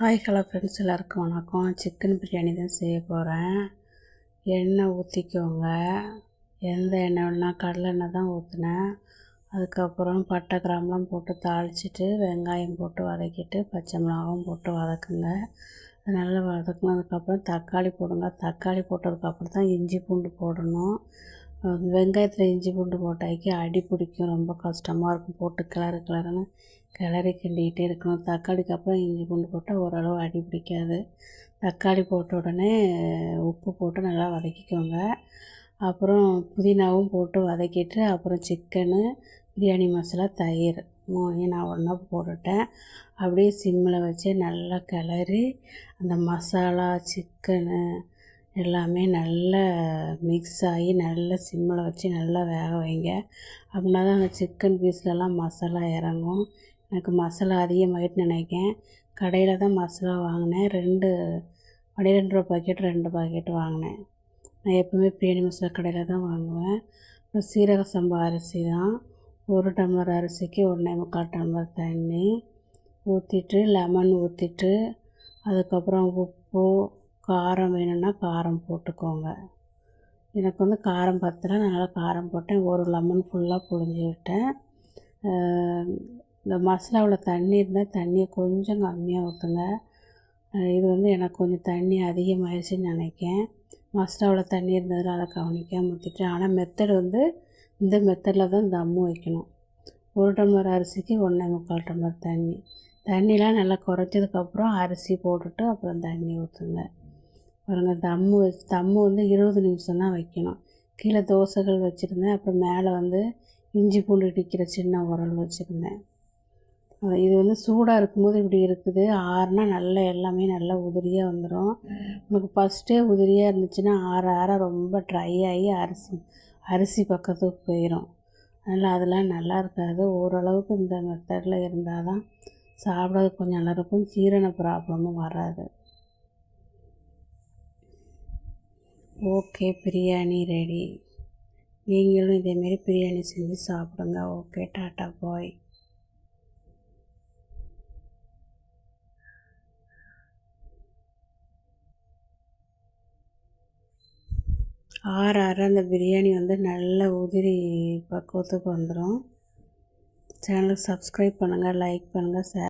Hi hello friends எல்லாருக்கும் வணக்கம். Chicken biryani தான் செய்ய போகிறேன் எண்ணெய் ஊற்றிக்கோங்க எந்த எண்ணெய் வேணால் கடலெண்ணெய் தான் ஊற்றினேன் அதுக்கப்புறம் பட்டை கிராம்பெலாம் போட்டு தாளிச்சிட்டு வெங்காயம் போட்டு வதக்கிட்டு பச்சை மிளகாவும் போட்டு வதக்குங்க. அது நல்லா வதக்குனதுக்கப்புறம் தக்காளி போடுங்க. தக்காளி போட்டதுக்கப்புறம் தான் இஞ்சி பூண்டு போடணும். வெங்காயத்தில் இஞ்சி பூண்டு போட்டாக்கி அடி பிடிக்கும். ரொம்ப கஷ்டமாக இருக்கும். போட்டு கிளறு கிளறுன்னு கிளறி கிண்டிக்கிட்டே இருக்கணும். தக்காளிக்கு அப்புறம் இஞ்சி பூண்டு போட்டால் ஓரளவு அடி பிடிக்காது. தக்காளி போட்ட உடனே உப்பு போட்டு நல்லா வதக்கிக்கோங்க. அப்புறம் புதினாவும் போட்டு வதக்கிட்டு அப்புறம் சிக்கனு பிரியாணி மசாலா தயிர். மூணையும் நான் ஒன்றா போட்டுட்டேன். அப்படியே சிம்மில் வச்சு நல்லா கிளறி அந்த மசாலா சிக்கனு எல்லாமே நல்லா மிக்ஸ் ஆகி நல்லா சிம்மில் வச்சு நல்லா வேக வைங்க. அப்படின்னா தான் அந்த சிக்கன் பீஸ்லலாம் மசாலா இறங்கும். எனக்கு மசாலா அதிகமாகிட்டு நினைக்கேன் கடையில் தான் மசாலா வாங்கினேன். ரெண்டு பன்னிரெண்டு ரூபா பாக்கெட் ரெண்டு பாக்கெட் வாங்கினேன். நான் எப்போவுமே பிரியாணி மசாலா கடையில் தான் வாங்குவேன். அப்புறம் சீரக சம்பா அரிசி தான். ஒரு டம்ளர் அரிசிக்கு ஒன்றே முக்கால் டம்ளர் தண்ணி ஊற்றிட்டு லெமன் ஊற்றிட்டு அதுக்கப்புறம் உப்பு காரம் வேணும்னா காரம் போட்டுக்கோங்க. எனக்கு வந்து காரம் பத்தலை நல்லா காரம் போட்டேன். ஒரு லெமன் ஃபுல்லாக புழிஞ்சு விட்டேன். இந்த மசாலாவில் தண்ணி இருந்தால் தண்ணியை கொஞ்சம் கம்மியாக ஊற்றுங்க இது வந்து எனக்கு கொஞ்சம் தண்ணி அதிகமாகிடுச்சின்னு நினைக்கேன் மசாலாவில் தண்ணி இருந்ததில் அதை கவனிக்காமல் ஊற்றிட்டேன் ஆனால் மெத்தடு வந்து இந்த மெத்தடில் தான் தம்மு வைக்கணும். ஒரு டம்ளர் அரிசிக்கு ஒன்றே முக்கால் டம்ளர் தண்ணி. தண்ணிலாம் நல்லா குறைச்சதுக்கப்புறம் அரிசி போட்டுட்டு அப்புறம் தண்ணி ஊற்றுங்க பாருங்கள் தம்மு வச்சு தம்மு வந்து இருபது நிமிஷம் தான் வைக்கணும். கீழே தோசைகள் வச்சுருந்தேன் அப்புறம் மேலே வந்து இஞ்சி பூண்டு இடிக்கிற சின்ன உரல் வச்சுருந்தேன். இது வந்து சூடாக இருக்கும்போது இப்படி இருக்குது. ஆறுனா நல்லா எல்லாமே நல்லா உதிரியாக வந்துடும் உனக்கு ஃபஸ்ட்டே உதிரியாக இருந்துச்சுன்னா ஆற ஆற ரொம்ப ட்ரை ஆகி அரிசி அரிசி பக்கத்துக்கு போயிடும் அதனால் அதெல்லாம் நல்லா இருக்காது. ஓரளவுக்கு இந்த மெத்தடில் இருந்தால் தான் சாப்பிட்றது கொஞ்சம் நல்லாயிருக்கும் ஜீரண ப்ராப்ளமும் வராது. ஓகே பிரியாணி ரெடி நீங்களும் இதேமாரி பிரியாணி செஞ்சு சாப்பிடுங்க. Okay tata bye. ஆற ஆற அந்த பிரியாணி வந்து நல்ல உதிரி பக்குவத்துக்கு வந்துடும் சேனலுக்கு சப்ஸ்கிரைப் பண்ணுங்கள் லைக் பண்ணுங்கள் ஷேர்